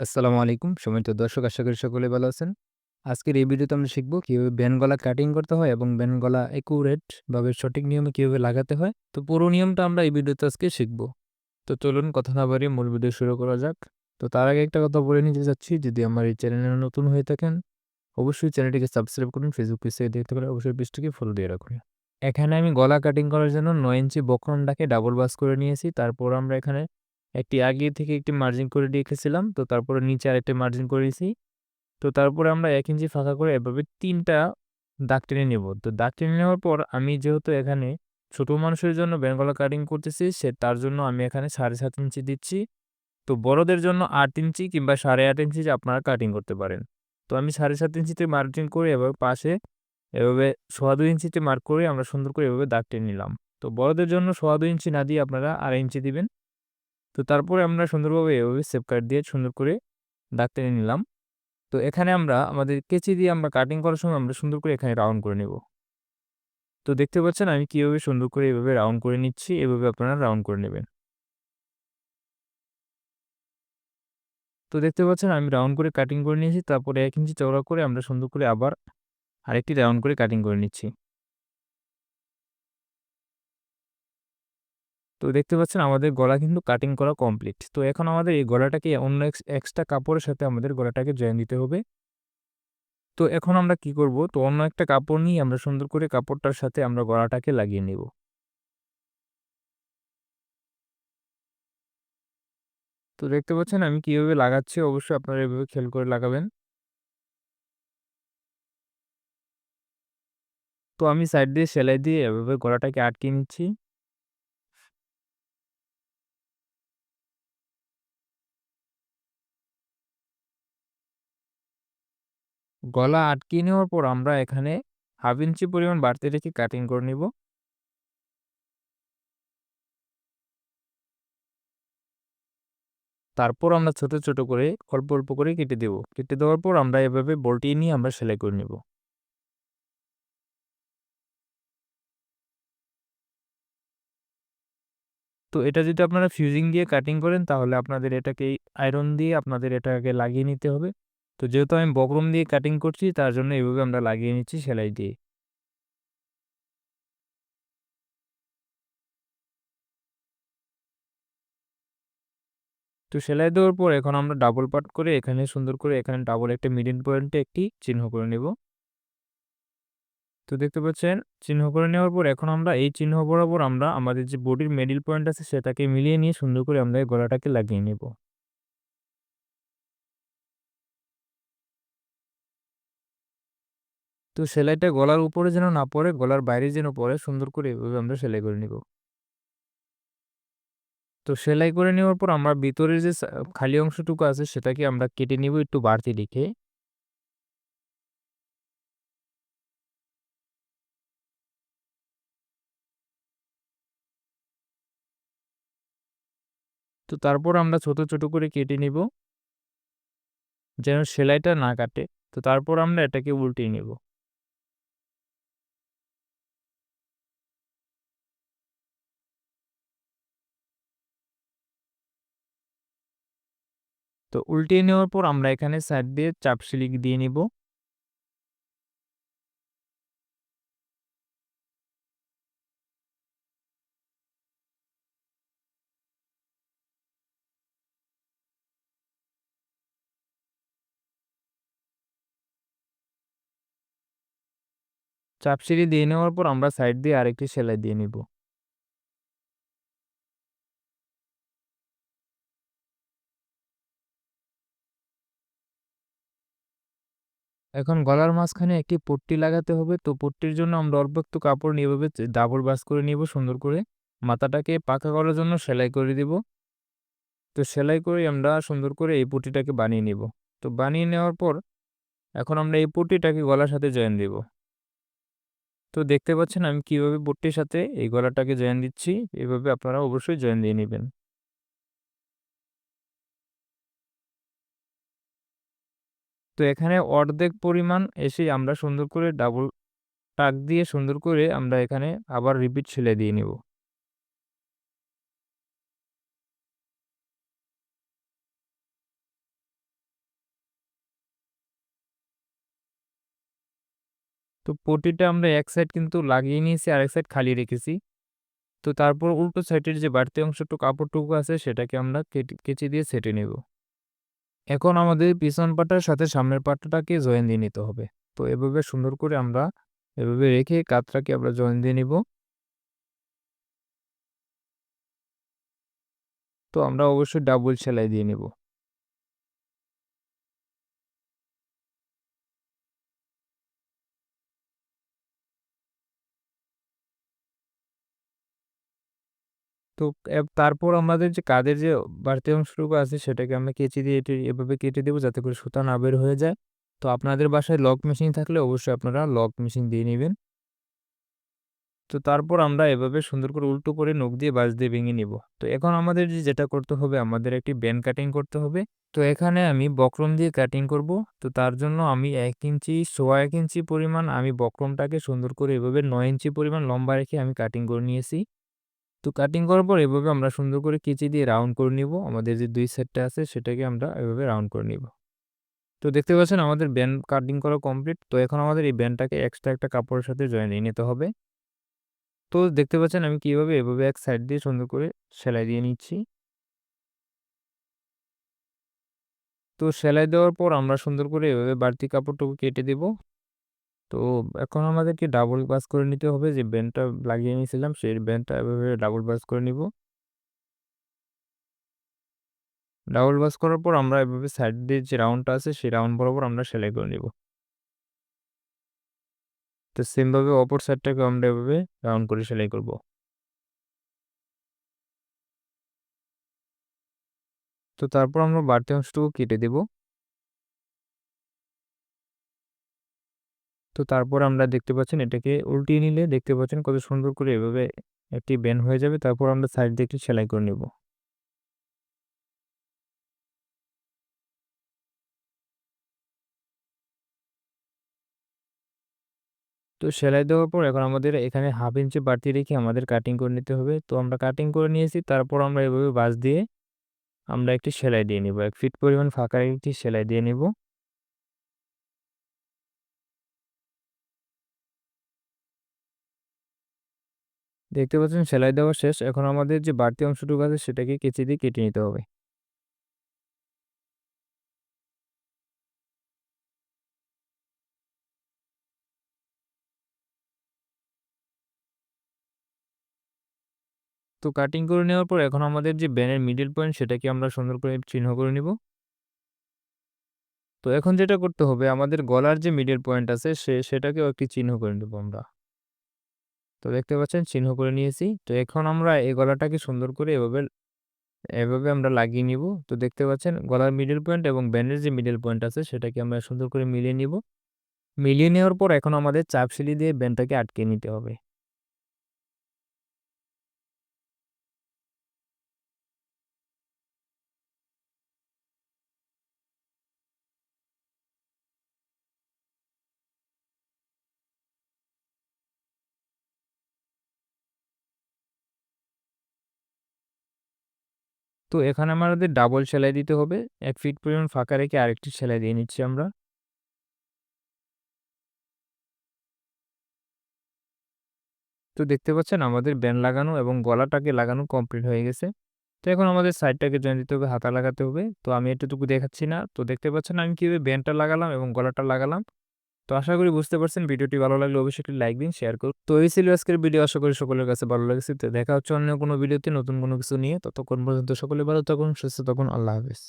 আসসালামু আলাইকুম। সম্মানিত দর্শক, আশা করি সকলে ভালো আছেন। আজকের এই ভিডিওতে আমরা শিখব কীভাবে ব্যান্ড গলা কাটিং করতে হয় এবং ব্যান্ড গলা ভাবে সঠিক নিয়মে কীভাবে লাগাতে হয়। তো পুরো নিয়মটা আমরা এই ভিডিওতে আজকে শিখব। তো চলুন কথা না বাড়িয়ে মূল ভিডিও শুরু করা যাক। তো তার আগে একটা কথা বলে নিতে চাচ্ছি, যদি আমার এই চ্যানেলে নতুন হয়ে থাকেন, অবশ্যই চ্যানেলটিকে সাবস্ক্রাইব করুন। ফেসবুক পেজ থেকে দেখতে পারেন, অবশ্যই পেজটিকে ফলো দিয়ে রাখুন। এখানে আমি গলা কাটিং করার জন্য ৯ ইঞ্চি বক্রমটাকে ডাবল বাস করে নিয়েছি। তারপর আমরা এখানে একটি আগে থেকে একটি মার্জিন করে রেখেছিলাম। তো তারপরে নিচে আরেকটি মার্জিন করে নিয়েছি। তো তারপরে আমরা এক ইঞ্চি ফাঁকা করে এভাবে তিনটা দাগ টেনে নেব। তো দাগ টেনে নেওয়ার পর আমি যেহেতু এখানে ছোট মানুষের জন্য বেঙ্গলা কাটিং করতেছি, সে তার জন্য আমি এখানে ৭.৫ ইঞ্চি দিচ্ছি। তো বড়দের জন্য আট ইঞ্চি কিংবা ৮.৫ ইঞ্চি আপনারা কাটিং করতে পারেন। তো আমি ৭.৫ ইঞ্চিতে মার্জিন করে এভাবে পাশে এভাবে ২.৫ ইঞ্চিতে মার্ক করে আমরা সুন্দর করে এভাবে দাগ টেনে নিলাম। তো বড়দের জন্য ২.৫ ইঞ্চি না দিয়ে আপনারা ২.৫ ইঞ্চি দিবেন। তো তারপরে আমরা সুন্দরভাবে এভাবে সেপ কাট দিয়ে সুন্দর করে দাগ টেনে নিলাম। তো এখানে আমরা আমাদের কেচি দিয়ে আমরা কাটিং করার সময় আমরা সুন্দর করে এখানে রাউন্ড করে নেব। তো দেখতে পাচ্ছেন আমি কীভাবে সুন্দর করে এভাবে রাউন্ড করে নিচ্ছি, এভাবে আপনারা রাউন্ড করে নেবেন। তো দেখতে পাচ্ছেন আমি রাউন্ড করে কাটিং করে নিয়েছি। তারপরে এক ইঞ্চি চওড়া করে আমরা সুন্দর করে আবার আরেকটি রাউন্ড করে কাটিং করে নিচ্ছি। তো দেখতে পাচ্ছেন আমাদের গলা কিন্তু কাটিং করা কমপ্লিট। তো এখন আমাদের এই গলাটাকে অন্য এক্স এক্সট্রা কাপড়ের সাথে আমাদের গলাটাকে জয়েন দিতে হবে। তো এখন আমরা কি করব? তো অন্য একটা কাপড় নিয়ে আমরা সুন্দর করে কাপড়টার সাথে আমরা গলাটাকে লাগিয়ে নেব। তো দেখতে পাচ্ছেন আমি কীভাবে লাগাচ্ছি অবশ্যই আপনারা এভাবে খেয়াল করে লাগাবেন। তো আমি সাইড দিয়ে সেলাই দিয়ে এভাবে গলাটাকে আটকে নিচ্ছি। গলা আটকিয়ে নেওয়ার পর আমরা এখানে ১/২ ইঞ্চি পরিমাণ বাড়তি রেখে কাটিং করে নিব। তারপর আমরা ছোট, ছোট করে অল্প, অল্প করে কেটে দেব। কেটে দেওয়ার পর আমরা এভাবে বল্টিয়ে নিয়ে আমরা সেলাই করে নেব। তো এটা যদি আপনারা ফিউজিং দিয়ে কাটিং করেন তাহলে আপনাদের এটাকে আয়রন দিয়ে আপনাদের এটাকে লাগিয়ে নিতে হবে। তো যেহেতু আমি বকরম দিয়ে কাটিং করছি, তার জন্য এইভাবে আমরা লাগিয়ে নিচ্ছি সেলাই দিয়ে। তো সেলাই দেওয়ার পর এখন আমরা ডাবল পার্ট করে এখানে সুন্দর করে এখানে ডাবল একটা মিডল পয়েন্টে একটি চিহ্ন করে নেব। তো দেখতে পাচ্ছেন, চিহ্ন করে নেওয়ার পর এখন আমরা এই চিহ্ন বরাবর আমরা আমাদের যে বডির মিডল পয়েন্ট আছে সেটাকে মিলিয়ে নিয়ে সুন্দর করে আমরা এই গলাটাকে লাগিয়ে নেব। তো সেলাইটা গলার উপরে যেন না পড়ে গলার বাইরে যেন পড়ে সুন্দর করে এভাবে আমরা সেলাই করে নিব। তো সেলাই করে নেওয়ার পর আমরা ভিতরের যে খালি অংশটুকু আছে সেটাকে আমরা কেটে নিব একটু বাড়তি রেখে। তো তারপর আমরা ছোট, ছোট করে কেটে নিব। যেন সেলাইটা না কাটে। তো তারপর আমরা এটাকে উল্টিয়ে নেব। তো উল্টিয়ে নেওয়ার পর আমরা এখানে সাইড দিয়ে চাপ সিলিক দিয়ে নিব। চাপ সিঁড়ি দিয়ে নেওয়ার পর আমরা সাইড দিয়ে আরেকটি সেলাই দিয়ে নিব। এখন গলার মাঝখানে একটি পট্টি লাগাতে হবে। তো পট্টির জন্য আমরা অল্প একটু কাপড় নিয়ে এভাবে ডাবল ভাঁজ করে নিব সুন্দর করে। মাথাটাকে পাকা করার জন্য সেলাই করে দিব। তো সেলাই করে আমরা সুন্দর করে এই পট্টিটাকে বানিয়ে নিব। তো বানিয়ে নেওয়ার পর এখন আমরা এই পট্টিটাকে গলার সাথে জয়েন দিব। তো দেখতে পাচ্ছেন আমি কীভাবে পট্টির সাথে এই গলাটাকে জয়েন দিচ্ছি। এভাবে আপনারা অবশ্যই জয়েন দিয়ে নিবেন। তো এখানে অর্ধেক পরিমাণ এসে আমরা সুন্দর করে ডাবল টাক দিয়ে সুন্দর করে আমরা এখানে আবার রিপিট ছেলে দিয়ে নেব। তো পটিটা আমরা এক সাইড কিন্তু লাগিয়ে নিয়েছি, আর এক সাইড খালি রেখেছি। তো তারপর উল্টো সাইডের যে বাড়তি অংশটুকু কাপড়টুকু আছে, সেটাকে আমরা কেচে দিয়ে ছেটে নেব। এখন আমাদের পিছন পাটার সাথে সামনের পাটাটাকে জয়েন দিয়ে নিতে হবে। তো এভাবে সুন্দর করে আমরা এভাবে রেখে কাতটাকে আমরা জয়েন দিয়ে নিব। তো আমরা অবশ্যই ডাবল সেলাই দিয়ে নেব। তো তারপর আমাদের যে কাঁধের যে বাড়তি অংশটুকু আছে সেটাকে আমরা কেচি দিয়ে এটি এভাবে কেটে দেবো যাতে করে সুতা না বের হয়ে যায়। তো আপনাদের বাসায় লক মেশিন থাকলে অবশ্যই আপনারা লক মেশিন দিয়ে নেবেন। তো তারপর আমরা এভাবে সুন্দর করে উল্টো করে নখ দিয়ে বাঁশ দিয়ে ভেঙে নিব। তো এখন আমাদের যে যেটা করতে হবে, আমাদের একটি ব্যান্ড কাটিং করতে হবে। তো এখানে আমি বক্রম দিয়ে কাটিং করব। তো তার জন্য আমি এক ইঞ্চি, সোয়া এক ইঞ্চি পরিমাণ আমি বক্রমটাকে সুন্দর করে এভাবে নয় ইঞ্চি পরিমাণ লম্বা রেখে আমি কাটিং করে নিয়েছি। তো কাটিং করার পর এভাবে আমরা সুন্দর করে কেচি দিয়ে রাউন্ড করে নিব। আমাদের যে দুই সেটটা আছে সেটাকে আমরা এভাবে রাউন্ড করে নিব। তো দেখতে পাচ্ছেন আমাদের ব্যান্ড কাটিং করা কমপ্লিট তো এখন আমাদের এই ব্যান্ডটাকে এক্সট্রা একটা কাপড়ের সাথে জয়েন নিতে হবে। তো দেখতে পাচ্ছেন আমি কীভাবে এভাবে এক সাইড দিয়ে সুন্দর করে সেলাই দিয়ে নিচ্ছি। তো সেলাই দেওয়ার পর আমরা সুন্দর করে এভাবে বাড়তি কাপড়টুকু কেটে দেব। তো এখন আমাদেরকে ডাবল বাস করে নিতে হবে। যে ব্যান্ডটা লাগিয়ে নিয়েছিলাম, সেই ব্যান্ডটা এভাবে ডাবল বাস করে নিব। ডাবল বাস করার পর আমরা এভাবে সাইড দিয়ে যে রাউন্ডটা আছে, সেই রাউন্ড বরাবর আমরা সেলাই করে নিব। তো সেমভাবে অপর সাইডটাকে আমরা এভাবে রাউন্ড করে সেলাই করব। তো তারপর আমরা বাড়তি অংশটুকু কেটে দেব। তো তারপর আমরা দেখতে পাচ্ছেন এটাকে উল্টিয়ে নিলে দেখতে পাচ্ছেন কত সুন্দর করে এভাবে একটি ব্যান হয়ে যাবে। তারপর আমরা সাইড দিয়ে একটি সেলাই করে নেব। তো সেলাই দেওয়ার পর এখন আমাদের এখানে হাফ ইঞ্চি বাড়তি রেখে আমাদের কাটিং করে নিতে হবে। তো আমরা কাটিং করে নিয়েছি, তারপর আমরা এভাবে বাস দিয়ে আমরা একটি সেলাই দিয়ে নিব। এক ফিট পরিমাণ ফাঁকা একটি সেলাই দিয়ে নিব। দেখতে পাচ্ছেন সেলাই দেওয়া শেষ। এখন আমাদের যে বাড়তি অংশটুকু আছে সেটাকে কেচি দিয়ে কেটে নিতে হবে। তো কাটিং করে নেওয়ার পর এখন আমাদের যে ব্যানের মিডিল পয়েন্ট সেটাকে আমরা সুন্দর করে চিহ্ন করে নিব। তো এখন যেটা করতে হবে, আমাদের গলার যে মিডিল পয়েন্ট আছে সে, সেটাকেও একটি চিহ্ন করে নেব আমরা। তো দেখতে পাচ্ছেন চিহ্ন করে নিয়েছি। তো এখন আমরা এই গলাটাকে সুন্দর করে এভাবে এভাবে আমরা লাগিয়ে নিব। তো দেখতে পাচ্ছেন গলার মিডিল পয়েন্ট এবং ব্যান্ডের যে মিডিল পয়েন্ট আছে সেটাকে আমরা সুন্দর করে মিলিয়ে নিব। মিলিয়ে নেওয়ার পর এখন আমাদের চাপ সিলি দিয়ে ব্যান্ডটাকে আটকে নিতে হবে। তো এখানে আমাদের ডাবল সেলাই দিতে হবে। এক ফিট পরিমাণ ফাঁকা রেখে আরেকটি সেলাই দিয়ে নিচ্ছি আমরা। তো দেখতে পাচ্ছেন আমাদের ব্যান্ড লাগানো এবং গলাটাকে লাগানো কমপ্লিট হয়ে গেছে। তো এখন আমাদের সাইডটাকে জয়েন দিতে হবে, হাতা লাগাতে হবে। তো আমি এটুকু দেখাচ্ছি না। তো দেখতে পাচ্ছেন আমি কীভাবে ব্যান্ডটা লাগালাম এবং গলাটা লাগালাম। তো আশা করি বুঝতে পারছেন। ভিডিওটি ভালো লাগলে অবশ্যই একটি লাইক দিন শেয়ার করুন। তো এই ছিল আজকের ভিডিও। আশা করি সকলের কাছে ভালো লাগছে। তো দেখা হচ্ছে অন্য কোনো ভিডিওতে নতুন কোনো কিছু নিয়ে। ততক্ষণ পর্যন্ত সকলে ভালো থাকুন, সুস্থ থাকুন। আল্লাহ হাফিজ।